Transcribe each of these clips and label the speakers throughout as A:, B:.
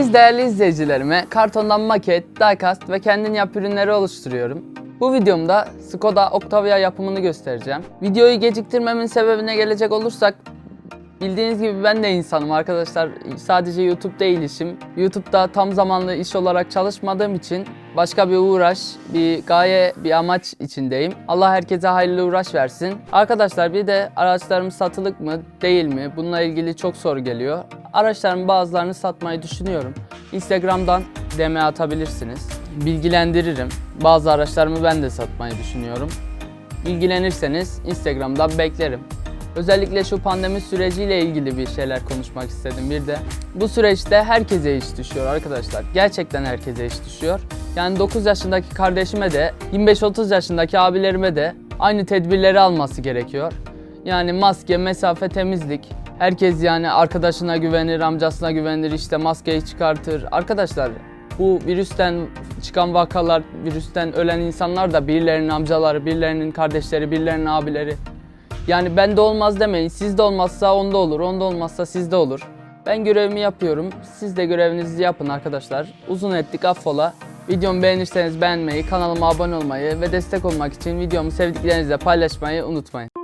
A: Hepiniz değerli izleyicilerime kartondan maket, diecast ve kendin yap ürünleri oluşturuyorum. Bu videomda Skoda Octavia yapımını göstereceğim. Videoyu geciktirmemin sebebine gelecek olursak Bildiğiniz gibi ben de insanım arkadaşlar. Sadece YouTube değil işim. YouTube'da tam zamanlı iş olarak çalışmadığım için başka bir uğraş, bir gaye, bir amaç içindeyim. Allah herkese hayırlı uğraş versin. Arkadaşlar bir de araçlarım satılık mı, değil mi? Bununla ilgili çok soru geliyor. Araçlarımın bazılarını satmayı düşünüyorum. Instagram'dan DM atabilirsiniz. Bilgilendiririm. Bazı araçlarımı ben de satmayı düşünüyorum. İlgilenirseniz Instagram'dan beklerim. Özellikle şu pandemi süreciyle ilgili bir şeyler konuşmak istedim bir de. Bu süreçte herkese iş düşüyor arkadaşlar. Gerçekten herkese iş düşüyor. Yani 9 yaşındaki kardeşime de 25-30 yaşındaki abilerime de aynı tedbirleri alması gerekiyor. Yani maske, mesafe, temizlik. Herkes yani arkadaşına güvenir, amcasına güvenir, işte maskeyi çıkartır. Arkadaşlar bu virüsten çıkan vakalar, virüsten ölen insanlar da birilerinin amcaları, birilerinin kardeşleri, birilerinin abileri. Yani bende olmaz demeyin. Sizde olmazsa onda olur, onda olmazsa sizde olur. Ben görevimi yapıyorum. Siz de görevinizi yapın arkadaşlar. Uzun ettik affola. Videomu beğenirseniz beğenmeyi, kanalıma abone olmayı ve destek olmak için videomu sevdiklerinizle paylaşmayı unutmayın.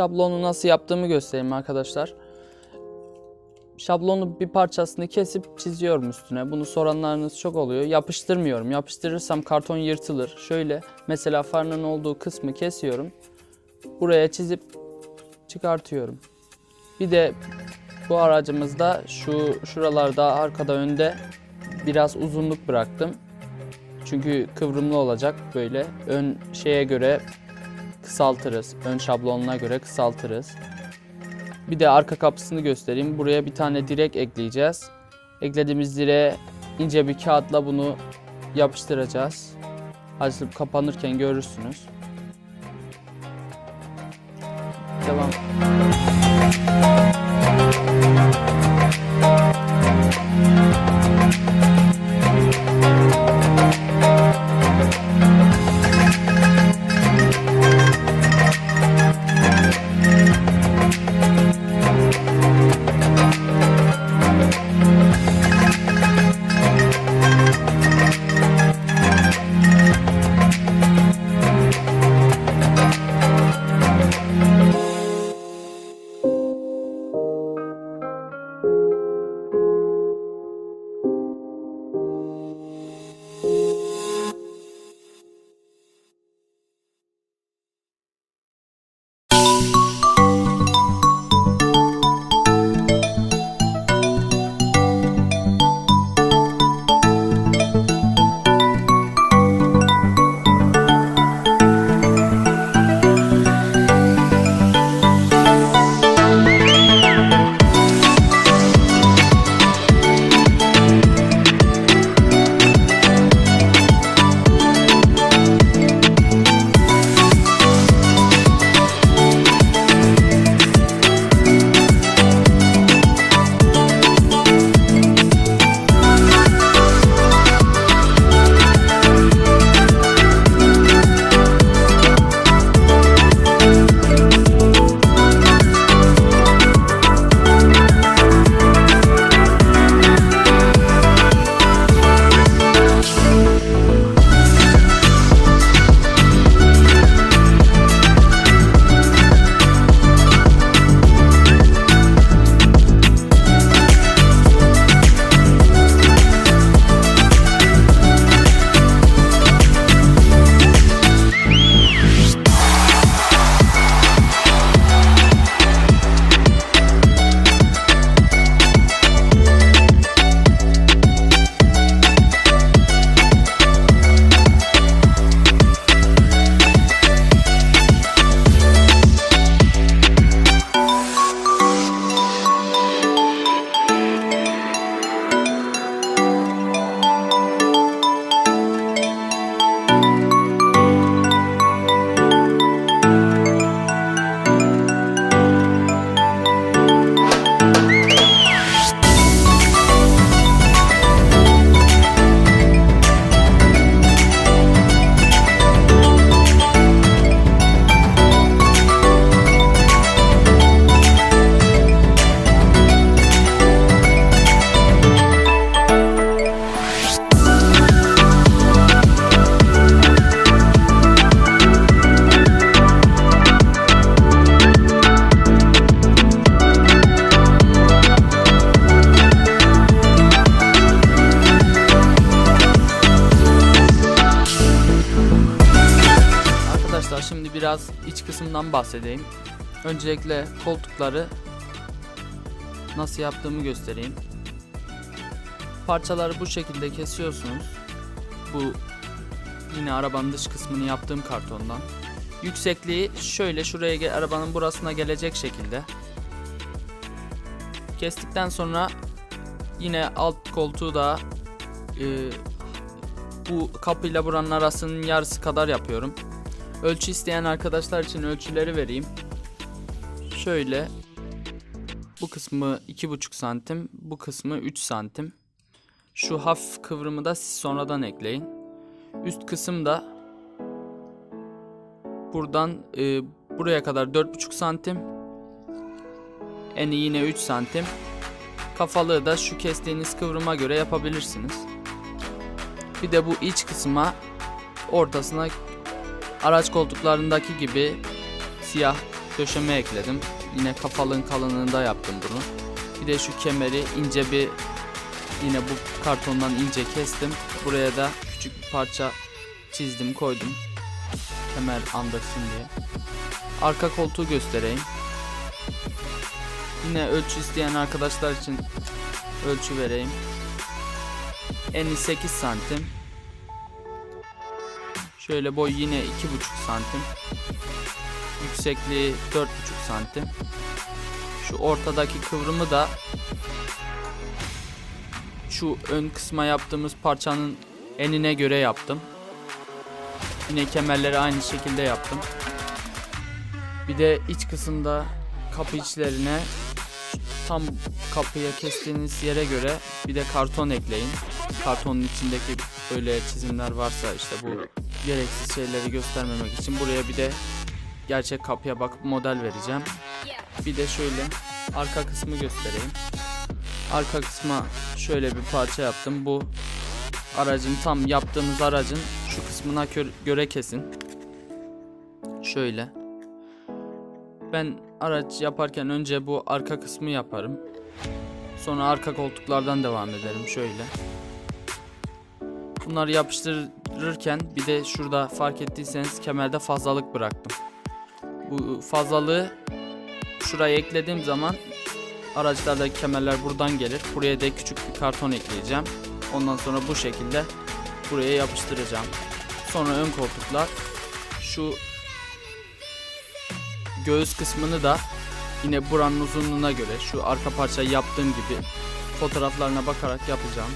A: Şablonu nasıl yaptığımı göstereyim arkadaşlar. Şablonu bir parçasını kesip çiziyorum üstüne. Bunu soranlarınız çok oluyor. Yapıştırmıyorum. Yapıştırırsam karton yırtılır. Şöyle mesela farının olduğu kısmı kesiyorum. Buraya çizip çıkartıyorum. Bir de bu aracımızda şu şuralarda arkada önde biraz uzunluk bıraktım. Çünkü kıvrımlı olacak böyle. Ön şeye göre kısaltırız. Ön şablonuna göre kısaltırız. Bir de arka kapısını göstereyim. Buraya bir tane direk ekleyeceğiz. Eklediğimiz direğe ince bir kağıtla bunu yapıştıracağız. Açılıp kapanırken görürsünüz. Devam. Bahsedeyim. Öncelikle koltukları nasıl yaptığımı göstereyim. Parçaları bu şekilde kesiyorsunuz. Bu yine arabanın dış kısmını yaptığım kartondan. Yüksekliği şöyle şuraya arabanın burasına gelecek şekilde. Kestikten sonra yine alt koltuğu da e, bu kapıyla buranın arasının yarısı kadar yapıyorum. Ölçü isteyen arkadaşlar için ölçüleri vereyim. Şöyle bu kısmı 2,5 santim, bu kısmı 3 santim. Şu hafif kıvrımı da siz sonradan ekleyin. Üst kısım da buradan e, buraya kadar 4,5 santim. Eni yine 3 santim. Kafalığı da şu kestiğiniz kıvrıma göre yapabilirsiniz. Bir de bu iç kısma ortasına araç koltuklarındaki gibi siyah döşeme ekledim. Yine kafalığın kalınlığında yaptım bunu. Bir de şu kemeri ince bir yine bu kartondan ince kestim. Buraya da küçük bir parça çizdim koydum. Kemer andırsın diye. Arka koltuğu göstereyim. Yine ölçü isteyen arkadaşlar için ölçü vereyim. Eni 8 santim. Şöyle boy yine 2,5 santim. Yüksekliği 4,5 santim. Şu ortadaki kıvrımı da şu ön kısma yaptığımız parçanın enine göre yaptım. Yine kemerleri aynı şekilde yaptım. Bir de iç kısımda kapı içlerine tam kapıya kestiğiniz yere göre bir de karton ekleyin. Kartonun içindeki böyle çizimler varsa işte bu gereksiz şeyleri göstermemek için buraya bir de gerçek kapıya bakıp model vereceğim. Bir de şöyle arka kısmı göstereyim. Arka kısma şöyle bir parça yaptım. Bu aracın tam yaptığımız aracın şu kısmına göre kesin. Şöyle. Ben araç yaparken önce bu arka kısmı yaparım. Sonra arka koltuklardan devam ederim şöyle. Bunları yapıştırırken bir de şurada fark ettiyseniz kemerde fazlalık bıraktım. Bu fazlalığı şuraya eklediğim zaman araçlardaki kemerler buradan gelir. Buraya da küçük bir karton ekleyeceğim. Ondan sonra bu şekilde buraya yapıştıracağım. Sonra ön koltuklar şu göğüs kısmını da yine buranın uzunluğuna göre şu arka parçayı yaptığım gibi fotoğraflarına bakarak yapacağım.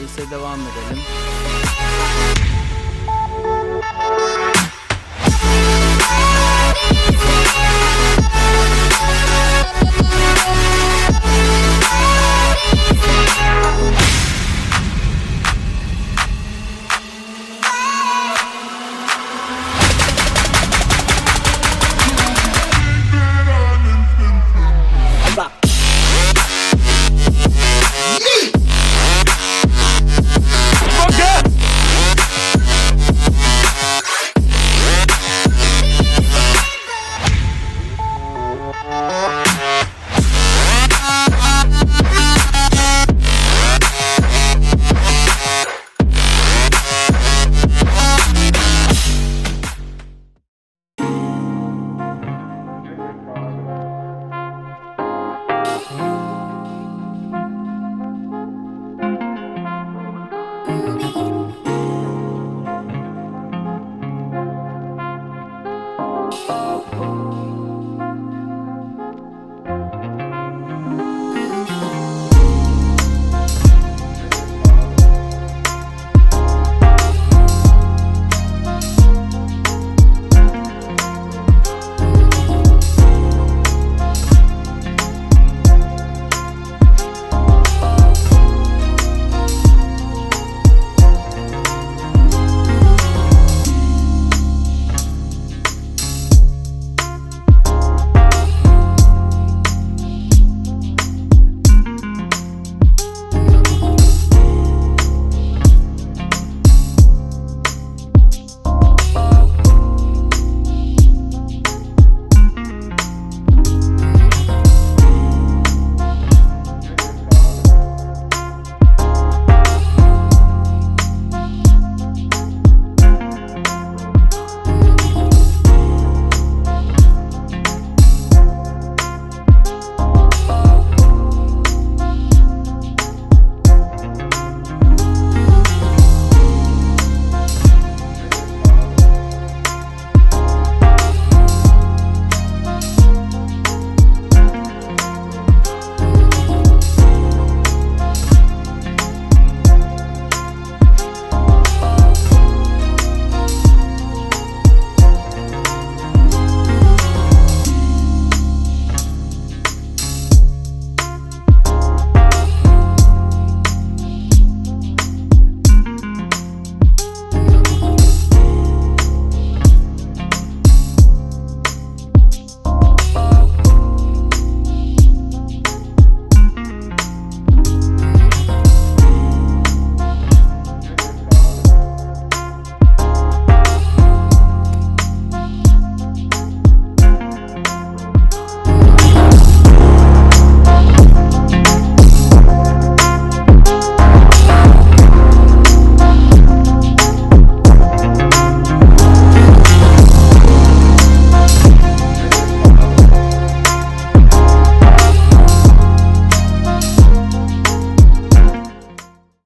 A: Neyse devam edelim.